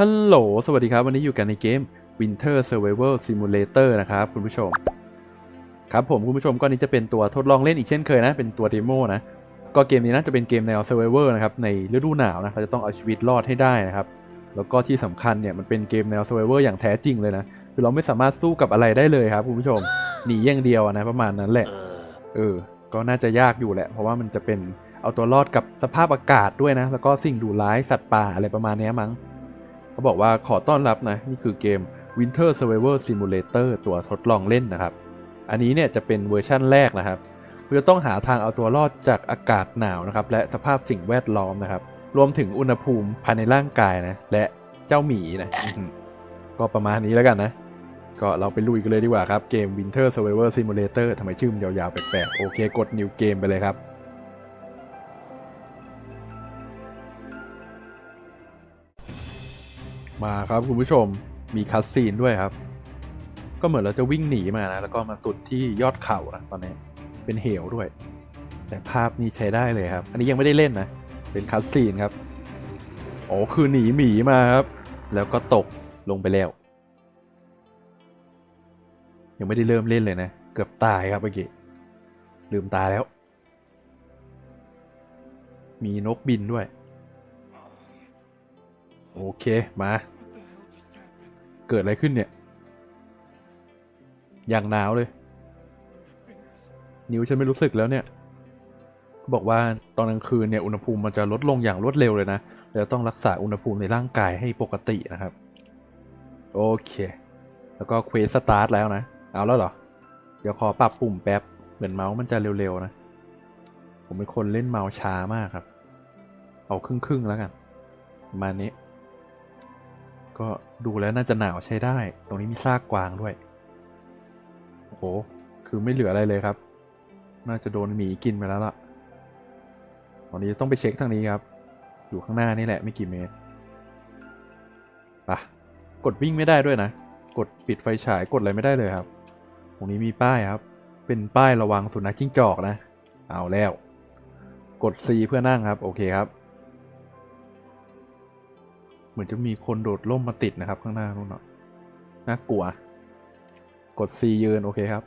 ฮัลโหล สวัสดีครับ วันนี้อยู่กันในเกม Winter Survival Simulator นะครับคุณผู้ชม ครับผมคุณผู้ชมก็นี้จะเป็นตัวทดลองเล่นอีกเช่นเคยนะ เป็นตัวเดโมนะ ก็เกมนี้น่าจะเป็นเกมแนว Survivor นะครับ ในฤดูหนาวนะ เราจะต้องเอาชีวิตรอดให้ได้นะครับ แล้วก็ที่สำคัญเนี่ยมันเป็นเกมแนว Survivor อย่างแท้จริงเลยนะ คือเราไม่สามารถสู้กับอะไรได้เลยครับคุณผู้ชม หนีอย่างเดียวนะประมาณนั้นแหละ เออ ก็น่าจะยากอยู่แหละ เพราะว่ามันจะเป็นเอาตัวรอดกับสภาพอากาศด้วยนะ แล้วก็สิ่งดุร้ายสัตว์ป่าอะไรประมาณนี้มั้ง เขาบอกว่าขอต้อนรับนะ นี่คือเกม Winter Survival Simulator ตัวทดลองเล่นนะครับ อันนี้เนี่ยจะเป็นเวอร์ชั่นแรกนะครับคุณจะต้องหาทางเอาตัวรอดจากอากาศหนาวนะครับ และสภาพสิ่งแวดล้อมนะครับ รวมถึงอุณหภูมิภายในร่างกายนะ และเจ้าหมีนะก็ประมาณนี้แล้วกันนะ ก็เราไปลุยกันเลยดีกว่าครับ เกม Winter Survival Simulator ทำไมชื่อมันยาวๆแปลกๆ โอเค กด New Game ไปเลยครับ มาครับคุณผู้ชมมีคัสซีนด้วยครับ ก็เหมือนเราจะวิ่งหนีมานะแล้วก็มาสุดที่ยอดเขานะตอนนี้เป็นเหวด้วย แต่ภาพนี้ใช้ได้เลยครับ อันนี้ยังไม่ได้เล่นนะ เป็นคัสซีนครับโอ้คือหนีหมีมาครับ แล้วก็ตกลงไปแล้ว ยังไม่ได้เริ่มเล่นเลยนะ เกือบตายครับเมื่อกี้ลืมตาแล้ว มีนกบินด้วย โอเคมา เกิดอะไรขึ้นเนี่ย อย่างหนาวเลย นิ้วฉันไม่รู้สึกแล้วเนี่ย บอกว่าตอนกลางคืนเนี่ยอุณหภูมิมันจะลดลงอย่างรวดเร็วเลยนะเราต้องรักษาอุณหภูมิในร่างกายให้ปกตินะครับ โอเค แล้วก็เควสสตาร์ทแล้วนะ เอาแล้วเหรอ เดี๋ยวขอปรับปุ่มแป๊บ เหมือนเมาส์มันจะเร็วๆนะ ผมเป็นคนเล่นเมาส์ช้ามากครับ เอาครึ่งๆแล้วกัน ประมาณนี้ ก็ดูแล้วน่าจะหนาวใช้ได้ ตรงนี้มีซากกวางด้วย โอ้โห คือไม่เหลืออะไรเลยครับ น่าจะโดนหมีกินไปแล้วล่ะ ตอนนี้ต้องไปเช็คทางนี้ครับ อยู่ข้างหน้านี่แหละไม่กี่เมตรปะกดวิ่งไม่ได้ด้วยนะ กดปิดไฟฉายกดอะไรไม่ได้เลยครับ ตรงนี้มีป้ายครับ เป็นป้ายระวังสุนัขจิ้งจอกนะ เอาแล้ว กด C เพื่อนั่งครับ โอเคครับ เหมือนจะมีคนโดดร่มมาติดนะครับข้างหน้านู่นเนาะน่ากลัว กด C ยืนโอเคครับ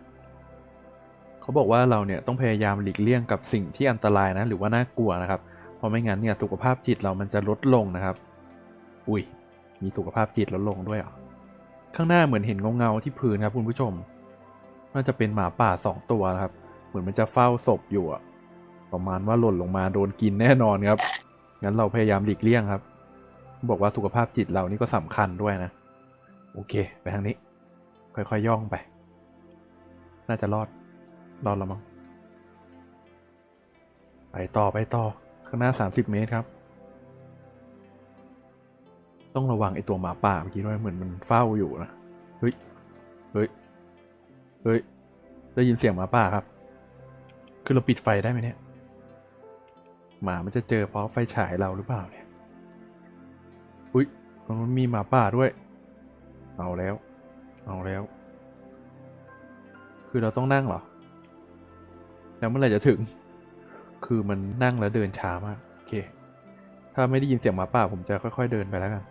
เขาบอกว่าเราเนี่ยต้องพยายามหลีกเลี่ยงกับสิ่งที่อันตรายนะ หรือว่าน่ากลัวนะครับ เพราะไม่งั้นเนี่ยสุขภาพจิตเรามันจะลดลงนะครับ อุ้ย มีสุขภาพจิตลดลงด้วยเหรอข้างหน้าเหมือนเห็นเงาๆที่พื้นครับคุณผู้ชม น่าจะเป็นหมาป่าสองตัวนะครับ เหมือนมันจะเฝ้าศพอยู่อะประมาณว่าหล่นลงมาโดนกินแน่นอนครับ งั้นเราพยายามหลีกเลี่ยงครับ บอกว่าสุขภาพจิตเรานี่ก็สำคัญด้วยนะ โอเค ไปทางนี้ ค่อยๆย่องไป น่าจะรอด รอดแล้วมั้งไปต่อไปต่อ ข้างหน้าสามสิบเมตรครับ ต้องระวังไอตัวหมาป่าเมื่อกี้ด้วยเหมือนมันเฝ้าอยู่นะ เฮ้ย เฮ้ย เฮ้ย ได้ยินเสียงหมาป่าครับ คือเราปิดไฟได้ไหมเนี่ย หมามันจะเจอเพราะไฟฉายเราหรือเปล่าเนี่ย อุ้ยตรงนั้นมีหมาป่าด้วย เอาแล้ว เอาแล้ว คือเราต้องนั่งเหรอ แล้วเมื่อไหร่จะถึง คือมันนั่งแล้วเดินช้ามากโอเค ถ้าไม่ได้ยินเสียงหมาป่าผมจะค่อยๆเดินไปแล้วกัน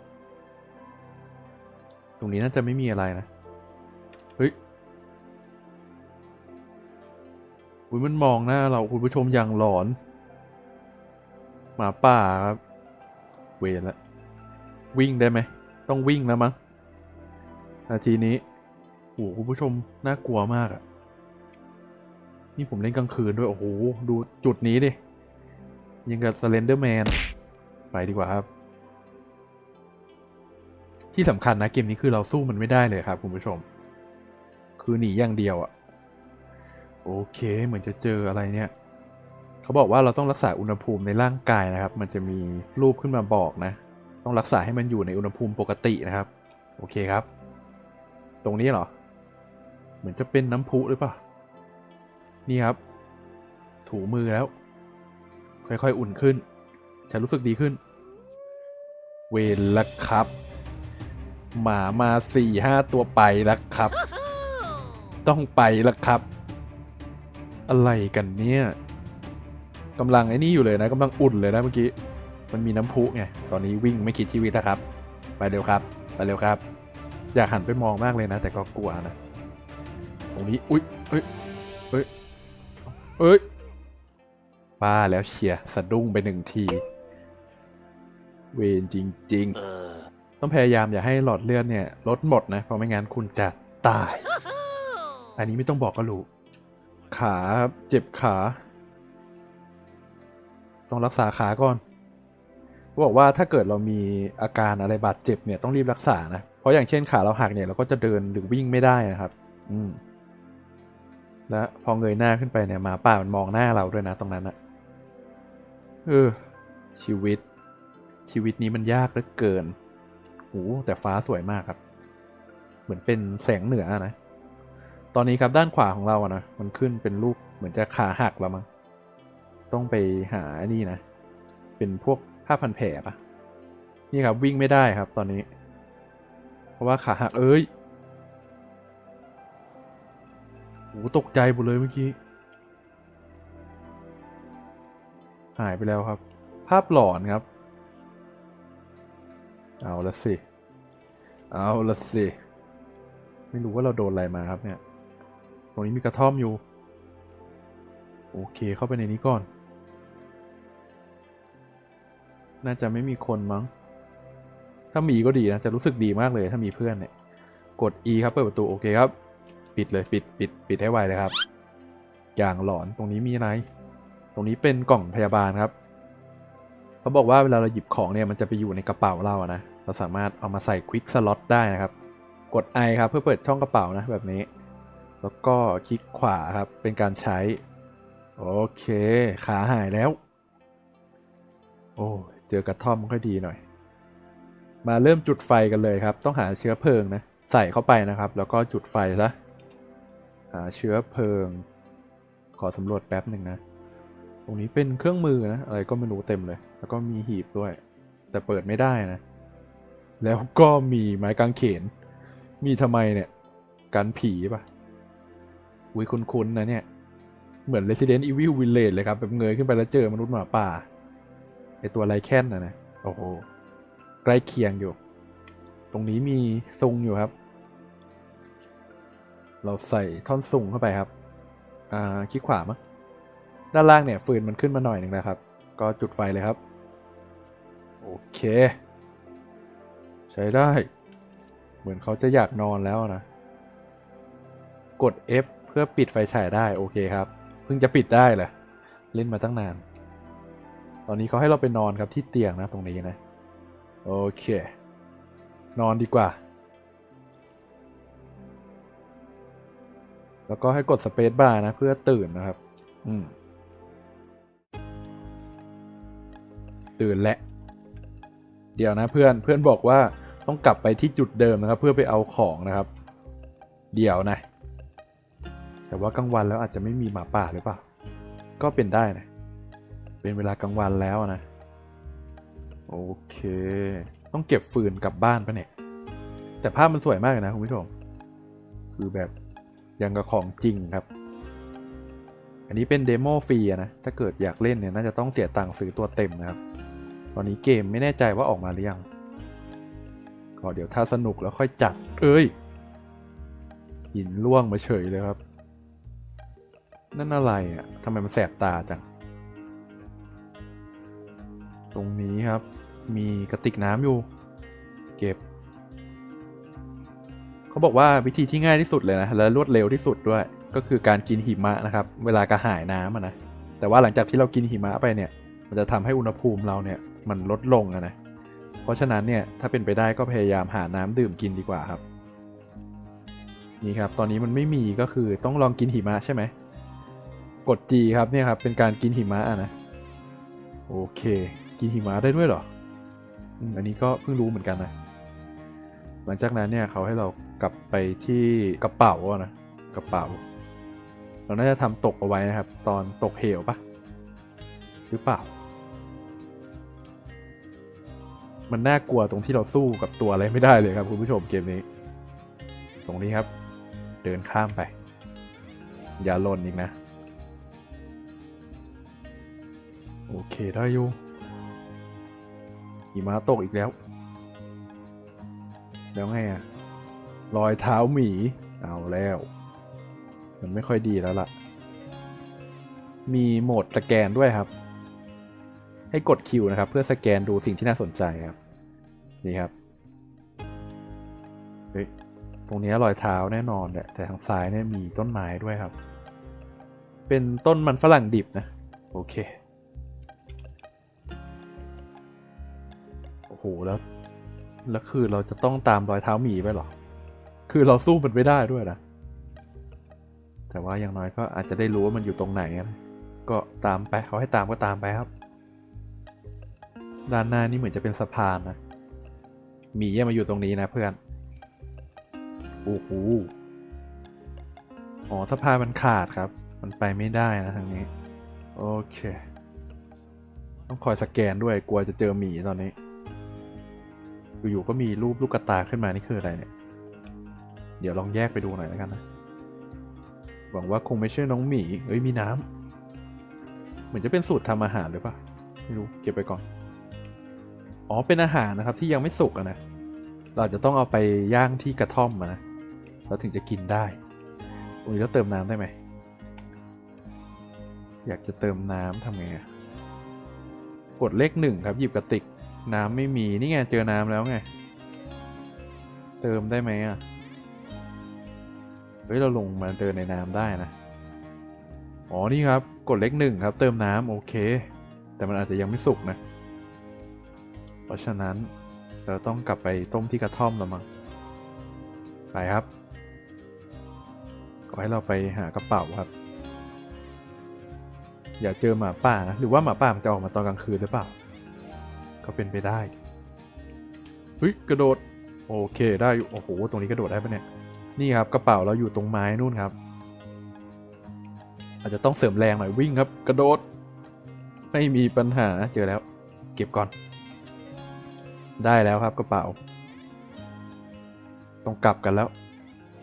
ตรงนี้น่าจะไม่มีอะไรนะ เฮ้ยอุ้ยมันมองหน้าเราคุณผู้ชมอย่างหลอน หมาป่าครับ เวรละ วิ่งได้ไหม ต้องวิ่งแล้วมั้งนาทีนี้โอ้โหคุณผู้ชมน่ากลัวมากอะนี่ผมเล่นกลางคืนด้วย โอ้โห ดูจุดนี้ดิ ยังกับสเลนเดอร์แมน ไปดีกว่าครับ ที่สำคัญนะเกมนี้คือเราสู้มันไม่ได้เลยครับคุณผู้ชม คือหนีอย่างเดียวอะโอเค เหมือนจะเจออะไรเนี่ย เขาบอกว่าเราต้องรักษาอุณหภูมิในร่างกายนะครับ มันจะมีรูปขึ้นมาบอกนะ ต้องรักษาให้มันอยู่ในอุณหภูมิปกตินะครับ โอเคครับ ตรงนี้เหรอ เหมือนจะเป็นน้ำพุหรือเปล่า นี่ครับ ถูมือแล้ว ค่อยๆ อุ่นขึ้น ฉันรู้สึกดีขึ้น เวรละครับ หมามาสี่ห้าตัวไปแล้วครับ ต้องไปแล้วครับ อะไรกันเนี่ยกำลังไอ้นี่อยู่เลยนะกำลังอุ่นเลยนะเมื่อกี้ มันมีน้ำพุไง ตอนนี้วิ่งไม่คิดชีวิตแล้วครับ ไปเร็วครับ ไปเร็วครับ อยากหันไปมองมากเลยนะ แต่ก็กลัวนะ ตรงนี้ อุ๊ยเอ้ยเอ้ยเอ้ยป้าแล้วเชียร์สะดุ้งไปหนึ่งที เวนจริง ๆ ต้องพยายามอย่าให้หลอดเลือดเนี่ยลดหมดนะ เพราะไม่งั้นคุณจะตาย อันนี้ไม่ต้องบอกก็รู้ ขาครับ เจ็บขา ต้องรักษาขาก่อน ขาบอกว่าถ้าเกิดเรามีอาการอะไรบาดเจ็บเนี่ยต้องรีบรักษานะ เพราะอย่างเช่นขาเราหักเนี่ยเราก็จะเดินหรือวิ่งไม่ได้นะครับ อืม และพอเงยหน้าขึ้นไปเนี่ยหมาป่ามันมองหน้าเราด้วยนะตรงนั้นอะเออ ชีวิต ชีวิตนี้มันยากเหลือเกินโอ้แต่ฟ้าสวยมากครับ เหมือนเป็นแสงเหนือนะ ตอนนี้ครับด้านขวาของเราอะนะมันขึ้นเป็นรูปเหมือนจะขาหักแล้วมั้งต้องไปหาอ้นี่นะ เป็นพวก ผ้าพันแผลปะนี่ครับวิ่งไม่ได้ครับตอนนี้ เพราะว่าขาหักเอ้ยโอ้ตกใจหมดเลยเมื่อกี้ หายไปแล้วครับ ภาพหลอนครับ เอาละสิ เอาละสิ ไม่รู้ว่าเราโดนอะไรมาครับเนี่ย ตรงนี้มีกระท่อมอยู่ โอเคเข้าไปในนี้ก่อน น่าจะไม่มีคนมั้ง ถ้ามีก็ดีนะ จะรู้สึกดีมากเลยถ้ามีเพื่อนเนี่ย กด E ครับเปิดประตูโอเคครับ ปิดเลยปิดปิดปิดให้ไวเลยครับ อย่างหลอนตรงนี้มีอะไร ตรงนี้เป็นกล่องพยาบาลครับ เขาบอกว่าเวลาเราหยิบของเนี่ยมันจะไปอยู่ในกระเป๋าเราอะนะ เราสามารถเอามาใส่ควิกสล็อตได้นะครับ กด I ครับเพื่อเปิดช่องกระเป๋านะแบบนี้ แล้วก็คลิกขวาครับเป็นการใช้ โอเค ขาหายแล้ว โอ้ เจอกระท่อมค่อยดีหน่อย มาเริ่มจุดไฟกันเลยครับ ต้องหาเชื้อเพลิงนะใส่เข้าไปนะครับ แล้วก็จุดไฟซะหาเชื้อเพลิง ขอสำรวจแป๊บหนึ่งนะ ตรงนี้เป็นเครื่องมือนะอะไรก็ไม่รู้เต็มเลย แล้วก็มีหีบด้วย แต่เปิดไม่ได้นะ แล้วก็มีไม้กางเขน มีทำไมเนี่ยกันผีปะอุ้ยคุ้นๆนะเนี่ย เหมือน Resident Evil Village เลยครับ แบบเงยขึ้นไปแล้วเจอมนุษย์หมาป่า ไอตัวไรแค้นนะนะโอ้โหใกล้เคียงอยู่ ตรงนี้มีซุงอยู่ครับ เราใส่ท่อนซุงเข้าไปครับ อ่าคลิกขวามั้งด้านล่างเนี่ยฟืนมันขึ้นมาหน่อยหนึ่งแล้วครับ ก็จุดไฟเลยครับ โอเค ใช้ได้ เหมือนเขาจะอยากนอนแล้วนะ กด F เพื่อปิดไฟฉายได้ โอเคครับ เพิ่งจะปิดได้เหรอเล่นมาตั้งนาน ตอนนี้เขาให้เราไปนอนครับที่เตียงนะตรงนี้นะ โอเค นอนดีกว่า แล้วก็ให้กดสเปซบาร์นะ เพื่อตื่นนะครับ อืม ตื่นแหละเดี๋ยวนะเพื่อนเพื่อนบอกว่าต้องกลับไปที่จุดเดิมนะครับ เพื่อไปเอาของนะครับ เดี๋ยวนะ แต่ว่ากลางวันแล้วอาจจะไม่มีหมาป่าหรือเปล่า ก็เป็นได้นะ เป็นเวลากลางวันแล้วนะ โอเค ต้องเก็บฟืนกลับบ้านปะเนี่ย แต่ภาพมันสวยมากเลยนะคุณผู้ชม คือแบบยังกับของจริงครับ อันนี้เป็นเดโมฟรีนะ ถ้าเกิดอยากเล่นเนี่ยน่าจะต้องเสียตังค์ซื้อตัวเต็มนะครับ ตอนนี้เกมไม่แน่ใจว่าออกมาหรือยังก็เดี๋ยวถ้าสนุกแล้วค่อยจัด เอ้ย หินล่วงมาเฉยเลยครับ นั่นอะไรอะทำไมมันแสบตาจัง ตรงนี้ครับ มีกระติกน้ำอยู่ เก็บ เขาบอกว่าวิธีที่ง่ายที่สุดเลยนะ และรวดเร็วที่สุดด้วย ก็คือการกินหิมะนะครับ เวลากระหายน้ำนะ แต่ว่าหลังจากที่เรากินหิมะไปเนี่ย มันจะทำให้อุณหภูมิเราเนี่ยมันลดลงนะ เพราะฉะนั้นเนี่ยถ้าเป็นไปได้ก็พยายามหาน้ำดื่มกินดีกว่าครับ นี่ครับ ตอนนี้มันไม่มีก็คือต้องลองกินหิมะใช่ไหม กด G ครับเนี่ยครับเป็นการกินหิมะนะ โอเค กินหิมะได้ด้วยเหรออันนี้ก็เพิ่งรู้เหมือนกันนะ หลังจากนั้นเนี่ยเขาให้เรากลับไปที่กระเป๋าอะนะกระเป๋า เราน่าจะทำตกเอาไว้นะครับ ตอนตกเหวปะหรือเปล่า มันน่ากลัวตรงที่เราสู้กับตัวอะไรไม่ได้เลยครับคุณผู้ชมเกมนี้ ตรงนี้ครับ เดินข้ามไป อย่าหล่นอีกนะ โอเคได้อยู่ หิมะตกอีกแล้ว แล้วไงอะรอยเท้าหมี เอาแล้ว มันไม่ค่อยดีแล้วล่ะ มีโหมดสแกนด้วยครับ ให้กดคิวนะครับ เพื่อสแกนดูสิ่งที่น่าสนใจครับ นี่ครับ เฮ้ย ตรงนี้รอยเท้าแน่นอนแหละ แต่ทางซ้ายเนี่ยมีต้นไม้ด้วยครับ เป็นต้นมันฝรั่งดิบนะ โอเค หแล้ว แล้วคือเราจะต้องตามรอยเท้าหมีไปหรอ คือเราสู้มันไม่ได้ด้วยนะ แต่ว่าอย่างน้อยก็อาจจะได้รู้ว่ามันอยู่ตรงไหนนะก็ตามไปเขาให้ตามก็ตามไปครับ ด้านหน้านี่เหมือนจะเป็นสะพานนะ หมีแย่มาอยู่ตรงนี้นะเพื่อน โอ้โห อ๋อสะพานมันขาดครับ มันไปไม่ได้นะทางนี้ โอเค ต้องคอยสแกนด้วยกลัวจะเจอหมีตอนนี้ อยู่ๆก็มีรูปลูกกระตาขึ้นมานี่คืออะไรเนี่ย เดี๋ยวลองแยกไปดูหน่อยแล้วกันนะ หวังว่าคงไม่ใช่น้องหมีเอ้ยมีน้ำเหมือนจะเป็นสูตรทำอาหารหรือเปล่าไม่รู้เก็บไปก่อน อ๋อเป็นอาหารนะครับที่ยังไม่สุกนะ เราจะต้องเอาไปย่างที่กระท่อมอะนะเราถึงจะกินได้ตรงนี้แล้วเติมน้ำได้ไหมอยากจะเติมน้ำทำไงกดเลขหนึ่งครับหยิบกระติก น้ำไม่มีนี่ไงเจอน้ำแล้วไง เติมได้ไหมอะ เฮ้ย เราลงมาเดินในน้ำได้นะ อ๋อ นี่ครับ กดเลขหนึ่งครับ เติมน้ำโอเค แต่มันอาจจะยังไม่สุกนะ เพราะฉะนั้นเราต้องกลับไปต้มที่กระท่อมแล้วมั้ง ไปครับ ขอให้เราไปหากระเป๋าครับ อย่าเจอหมาป่านะ หรือว่าหมาป่ามันจะออกมาตอนกลางคืนหรือเปล่า ก็เป็นไปได้เฮ้ยกระโดดโอเคได้อยู่โอ้โหตรงนี้กระโดดได้ปะเนี่ยนี่ครับกระเป๋าเราอยู่ตรงไม้นู่นครับ อาจจะต้องเสริมแรงหน่อยวิ่งครับ กระโดด ไม่มีปัญหาเจอแล้ว เก็บก่อน ได้แล้วครับกระเป๋า ต้องกลับกันแล้ว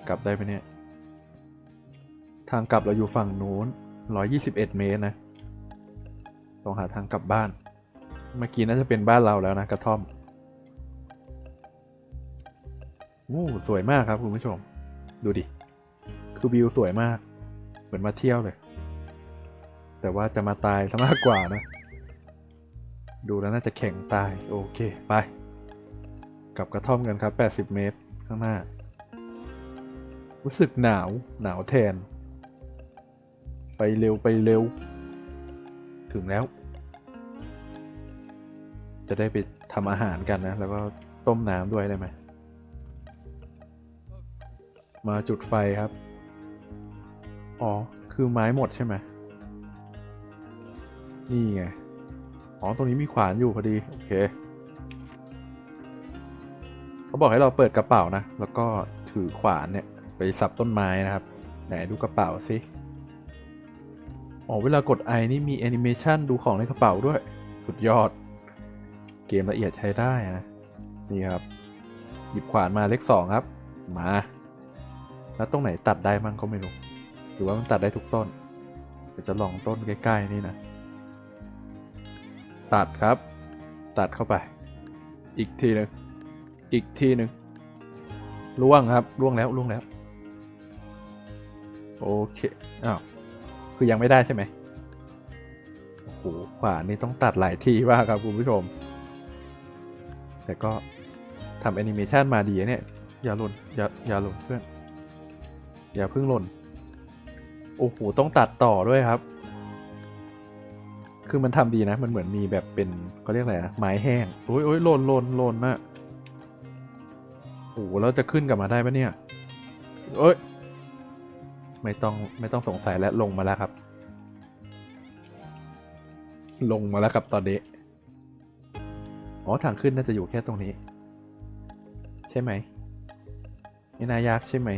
กลับได้ไหมเนี่ย ทางกลับเราอยู่ฝั่งนู้น121 เมตรนะ ต้องหาทางกลับบ้าน เมื่อกี้น่าจะเป็นบ้านเราแล้วนะกระท่อมอู้สวยมากครับคุณผู้ชม ดูดิ คือวิวสวยมาก เหมือนมาเที่ยวเลย แต่ว่าจะมาตายซะมากกว่านะ ดูแล้วน่าจะแข็งตาย โอเค ไป กลับกระท่อมกันครับ 80 เมตรข้างหน้า รู้สึกหนาว หนาวแทน ไปเร็วไปเร็ว ถึงแล้ว จะได้ไปทำอาหารกันนะ แล้วก็ต้มน้ำด้วยได้ไหม มาจุดไฟครับ อ๋อ คือไม้หมดใช่ไหม นี่ไง อ๋อ ตรงนี้มีขวานอยู่พอดี โอเค เขาบอกให้เราเปิดกระเป๋านะ แล้วก็ถือขวานเนี่ย ไปสับต้นไม้นะครับ ไหนดูกระเป๋าสิอ๋อ เวลากดไอนี่มีแอนิเมชันดูของในกระเป๋าด้วย สุดยอด เกมละเอียดใช้ได้นะ นี่ครับ หยิบขวานมาเลขสองครับ มา แล้วตรงไหนตัดได้มั่งก็ไม่รู้ หรือว่ามันตัดได้ทุกต้น เดี๋ยวจะลองต้นใกล้ ๆ นี่นะ ตัดครับ ตัดเข้าไป อีกทีหนึ่งอีกทีหนึ่งล่วงครับล่วงแล้วล่วงแล้ว โอเค อ้าว คือยังไม่ได้ใช่ไหมโอ้โหขวานนี่ต้องตัดหลายทีมากครับคุณผู้ชม แต่ก็ทำแอนิเมชันมาดีเนี่ย อย่าหล่นอย่าอย่าหล่นเพื่อน อย่าเพิ่งหล่น โอ้โห ต้องตัดต่อด้วยครับ คือมันทำดีนะ มันเหมือนมีแบบเป็นเขาเรียกอะไรนะ ไม้แห้ง โอ้ยโอ้ยหล่นหล่นหล่นนะโอ้โหแล้วจะขึ้นกลับมาได้ปะเนี่ยเอ้ย ไม่ต้องไม่ต้องสงสัยแล้วลงมาแล้วครับ ลงมาแล้วครับตอนนี้ อ๋อทางขึ้นน่าจะอยู่แค่ตรงนี้ ใช่ไหมไม่น่ายากใช่ไหม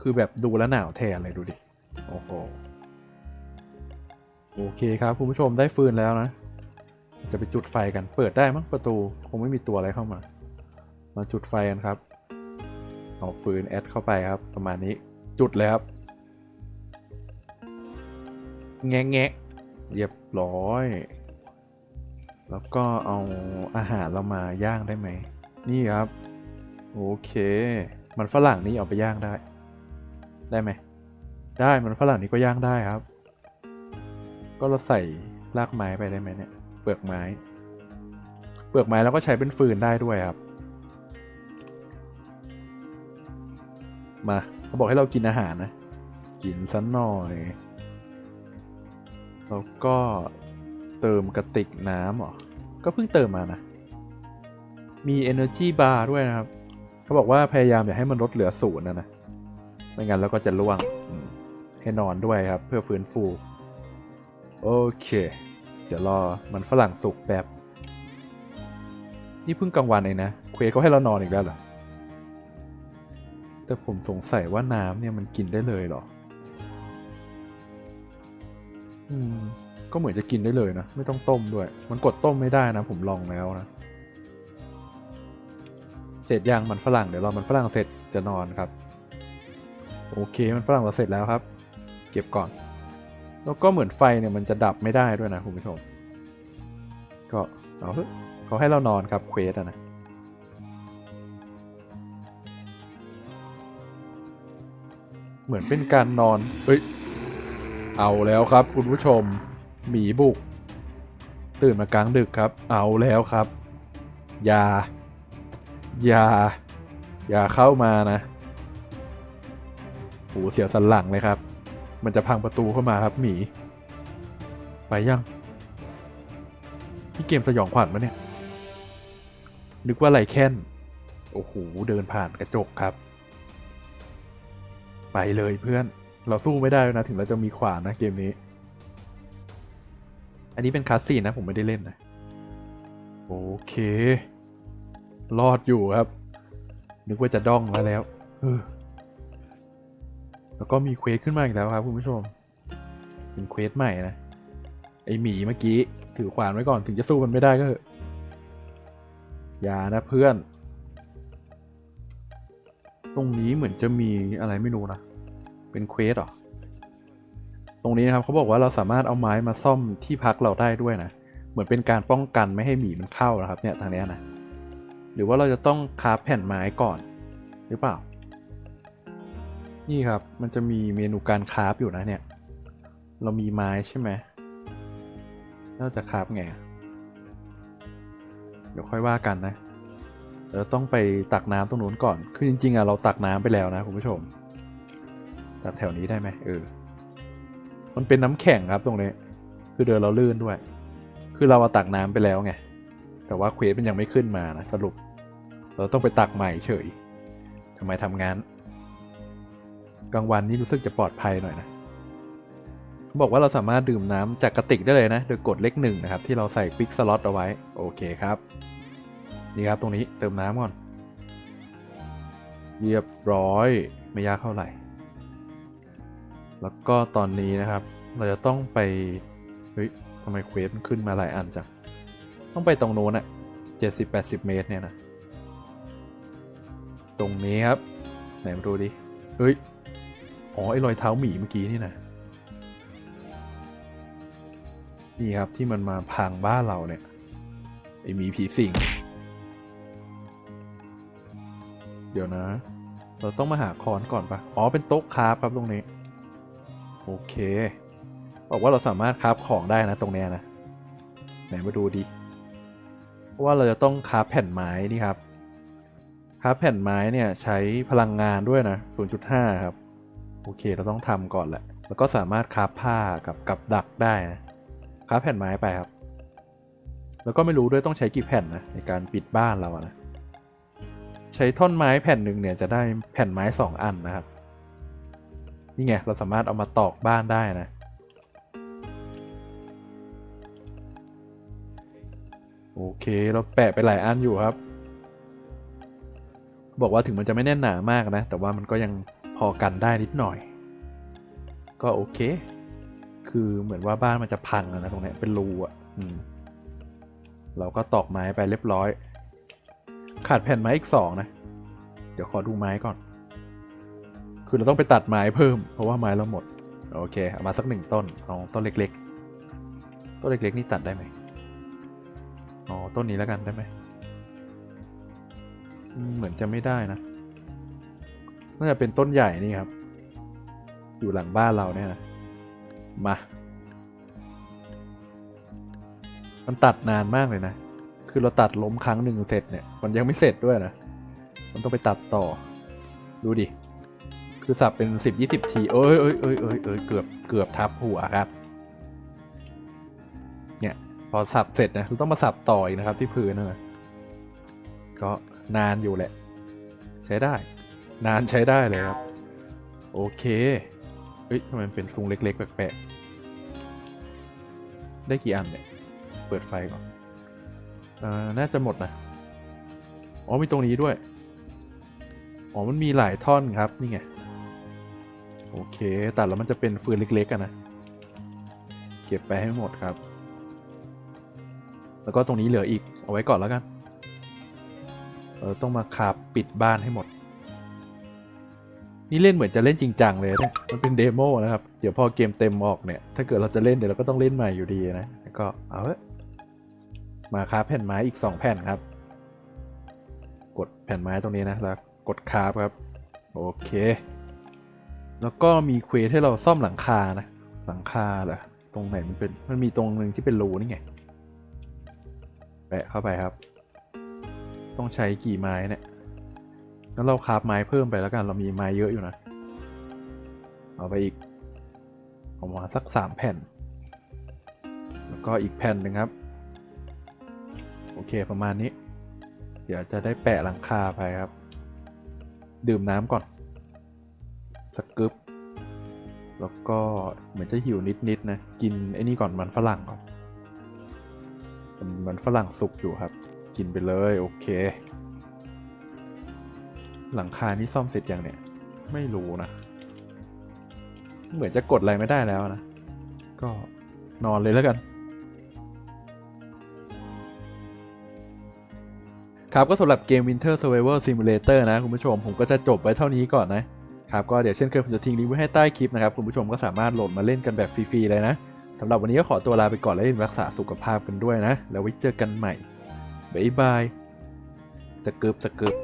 คือแบบดูแล้วหนาวแทนเลยดูดิ โอ้โห โอเคครับคุณผู้ชมได้ฟืนแล้วนะ จะไปจุดไฟกัน เปิดได้มั้งประตู คงไม่มีตัวอะไรเข้ามา มาจุดไฟกันครับ เอาฟืนแอดเข้าไปครับ ประมาณนี้ จุดเลยครับ แงะแงะเรียบร้อย แล้วก็เอาอาหารเรามาย่างได้ไหม นี่ครับ โอเค มันฝรั่งนี่เอาไปย่างได้ ได้ไหม ได้มันฝรั่งนี่ก็ย่างได้ครับ ก็เราใส่รากไม้ไปได้ไหมเนี่ย เปลือกไม้ เปลือกไม้เราก็ใช้เป็นฟืนได้ด้วยครับ มาเขาบอกให้เรากินอาหารนะ กินสักหน่อย แล้วก็ เติมกระติกน้ำหรอ ก็เพิ่งเติมมานะ มี energy bar ด้วยนะครับ เขาบอกว่าพยายามอย่าให้มันลดเหลือศูนย์นะนะ ไม่งั้นเราก็จะล่วง ให้นอนด้วยครับ เพื่อฟื้นฟู โอเค เดี๋ยวรอมันฝรั่งสุกแบบ นี่เพิ่งกลางวันเองนะ เควสเขาให้เรานอนอีกแล้วเหรอ แต่ผมสงสัยว่าน้ำเนี่ยมันกินได้เลยเหรอ อืม ก็เหมือนจะกินได้เลยนะ ไม่ต้องต้มด้วย มันกดต้มไม่ได้นะ ผมลองแล้วนะ เสร็จยังมันฝรั่งเดี๋ยวรอมันฝรั่งเสร็จจะนอนครับ โอเคมันฝรั่งเราเสร็จแล้วครับ เก็บก่อน แล้วก็เหมือนไฟเนี่ยมันจะดับไม่ได้ด้วยนะคุณผู้ชม ก็เอาเถอะเขาให้เรานอนครับเควสอะนะเหมือนเป็นการนอน เอ้ย เอาแล้วครับคุณผู้ชม หมีบุก ตื่นมากลางดึกครับ เอาแล้วครับอย่าอย่าอย่าเข้ามานะโหเสียวสันหลังเลยครับ มันจะพังประตูเข้ามาครับหมี ไปยังนี่เกมสยองขวัญมะเนี่ย นึกว่าไรแค้นโอ้โห เดินผ่านกระจกครับ ไปเลยเพื่อน เราสู้ไม่ได้แล้วนะ ถึงเราจะมีขวานนะเกมนี้ อันนี้เป็นคัสซีนนะ ผมไม่ได้เล่นนะ โอเค รอดอยู่ครับ นึกว่าจะด้องมาแล้วเออแล้วก็มีเควสขึ้นมาอีกแล้วครับคุณผู้ชม เป็นเควสใหม่นะ ไอหมีเมื่อกี้ ถือขวานไว้ก่อนถึงจะสู้มันไม่ได้ก็เถอะอย่านะเพื่อน ตรงนี้เหมือนจะมีอะไรไม่รู้นะ เป็นเควสหรอ ตรงนี้นะครับเขาบอกว่าเราสามารถเอาไม้มาซ่อมที่พักเราได้ด้วยนะ เหมือนเป็นการป้องกันไม่ให้หมีมันเข้านะครับเนี่ยทางนี้นะ หรือว่าเราจะต้องคาฟแผ่นไม้ก่อนหรือเปล่า นี่ครับมันจะมีเมนูการคาฟอยู่นะเนี่ย เรามีไม้ใช่ไหมเราจะคาฟไงเดี๋ยวค่อยว่ากันนะเราต้องไปตักน้ำตรงนู้นก่อน คือจริงๆอะเราตักน้ำไปแล้วนะคุณผู้ชม ตักแถวนี้ได้ไหมเออ มันเป็นน้ำแข็งครับตรงนี้ คือเดินเราลื่นด้วย คือเราาตักน้ำไปแล้วไง แต่ว่าเควสมันยังไม่ขึ้นมานะสรุป เราต้องไปตักใหม่เฉยทำไมทำงานกลางวันนี้รู้สึกจะปลอดภัยหน่อยนะบอกว่าเราสามารถดื่มน้ำจากกระติกได้เลยนะ โดยกดเลขหนึ่งนะครับ ที่เราใส่ควิกสล็อตเอาไว้ โอเคครับ นี่ครับตรงนี้เติมน้ำก่อน เรียบร้อยไม่ยากเท่าไหร่ แล้วก็ตอนนี้นะครับ เราจะต้องไป เฮ้ยทำไมเควสมันขึ้นมาหลายอันจัง ต้องไปตรงโน้นอะเจ็ดสิบแปดสิบเมตรเนี่ยนะ ตรงนี้ครับ ไหนมาดูดิ เฮ้ย อ๋อ ไอรอยเท้าหมีเมื่อกี้นี่นะนี่ครับที่มันมาพังบ้านเราเนี่ย ไอหมีผีสิง เดี๋ยวนะ เราต้องมาหาคอนก่อนปะอ๋อ เป็นโต๊ะคราฟครับตรงนี้ โอเค บอกว่าเราสามารถคราฟของได้นะตรงเนี้ยนะ ไหนมาดูดิเพราะว่าเราจะต้องคราฟแผ่นไม้นี่ครับคราฟแผ่นไม้เนี่ยใช้พลังงานด้วยนะ 0.5 ครับ โอเคเราต้องทำก่อนแหละ แล้วก็สามารถคราฟผ้ากับกับดักได้นะคราฟแผ่นไม้ไปครับ แล้วก็ไม่รู้ด้วยต้องใช้กี่แผ่นนะในการปิดบ้านเราอะนะ ใช้ท่อนไม้แผ่นหนึ่งเนี่ยจะได้แผ่นไม้สองอันนะครับ นี่ไง เราสามารถเอามาตอกบ้านได้นะ โอเคเราแปะไปหลายอันอยู่ครับ บอกว่าถึงมันจะไม่แน่นหนามากนะ แต่ว่ามันก็ยังพอกันได้นิดหน่อย ก็โอเค คือเหมือนว่าบ้านมันจะพังนะตรงนี้เป็นรูอะอืมเราก็ตอกไม้ไปเรียบร้อย ขาดแผ่นไม้อีกสองนะ เดี๋ยวขอดูไม้ก่อน คือเราต้องไปตัดไม้เพิ่ม เพราะว่าไม้เราหมด โอเคเอามาสักหนึ่งต้นเอาต้นเล็กๆ ต้นเล็กๆนี่ตัดได้ไหมอ๋อต้นนี้แล้วกันได้ไหมอืมเหมือนจะไม่ได้นะน่าจะเป็นต้นใหญ่นี่ครับ อยู่หลังบ้านเราเนี่ยนะมา มันตัดนานมากเลยนะ คือเราตัดล้มครั้งหนึ่งเสร็จเนี่ย มันยังไม่เสร็จด้วยนะ มันต้องไปตัดต่อ ดูดิ คือสับเป็นสิบยี่สิบทีเอ้ยเอ้ยเอ้ยเอ้ยเอ้ยเกือบเกือบทับหัวครับ เนี่ยพอสับเสร็จนะต้องมาสับต่ออีกนะครับ ที่พื้นนะก็นานอยู่แหละ ใช้ได้ นานใช้ได้เลยครับ โอเคเอ้ยทำไมมันเป็นซุงเล็ก ๆ แปลกๆได้กี่อันเนี่ย เปิดไฟก่อนอ่อน่าจะหมดนะอ๋อมีตรงนี้ด้วย อ๋อ มันมีหลายท่อนครับ นี่ไง โอเค ตัดแล้วมันจะเป็นฟืนเล็กๆกันนะ เก็บไปให้หมดครับ แล้วก็ตรงนี้เหลืออีก เอาไว้ก่อนแล้วกัน เราต้องมาคาบปิดบ้านให้หมด นี่เล่นเหมือนจะเล่นจริงจังเลยนี่ยมันเป็นเดโมนะครับ เดี๋ยวพอเกมเต็มออกเนี่ย ถ้าเกิดเราจะเล่นเดี๋ยวเราก็ต้องเล่นใหม่อยู่ดีนะ แล้วก็เอาเอมาคาบแผ่นไม้อีกสองแผ่นครับ กดแผ่นไม้ตรงนี้นะแล้วกดคาบครับ โอเค แล้วก็มีเควสให้เราซ่อมหลังคานะหลังคาเหรอตรงไหนมันเป็นมันมีตรงหนึ่งที่เป็นรูนี่ไงแปะเข้าไปครับ ต้องใช้กี่ไม้เนี่ยงั้นเราคาบไม้เพิ่มไปแล้วกันเรามีไม้เยอะอยู่นะ เอาไปอีกประมาณสักสามแผ่น แล้วก็อีกแผ่นหนึ่งครับ โอเคประมาณนี้ เดี๋ยวจะได้แปะหลังคาไปครับ ดื่มน้ำก่อน สักกึบแล้วก็เหมือนจะหิวนิดๆนะ กินไอ้นี่ก่อนมันฝรั่งก่อนมันมันฝรั่งสุกอยู่ครับ กินไปเลยโอเค หลังคานี่ซ่อมเสร็จยังเนี่ย ไม่รู้นะ เหมือนจะกดอะไรไม่ได้แล้วนะ ก็นอนเลยแล้วกันครับก็สำหรับเกม Winter Survival Simulator นะ คุณผู้ชม ผมก็จะจบไว้เท่านี้ก่อนนะ ครับก็เดี๋ยวเช่นเคยผมจะทิ้งลิงก์ไว้ให้ใต้คลิปนะครับคุณผู้ชมก็สามารถโหลดมาเล่นกันแบบฟรีๆเลยนะสำหรับวันนี้ก็ขอตัวลาไปก่อนและรักษาสุขภาพกันด้วยนะ แล้วไว้เจอกันใหม่บ๊ายบายสกึบสกึบ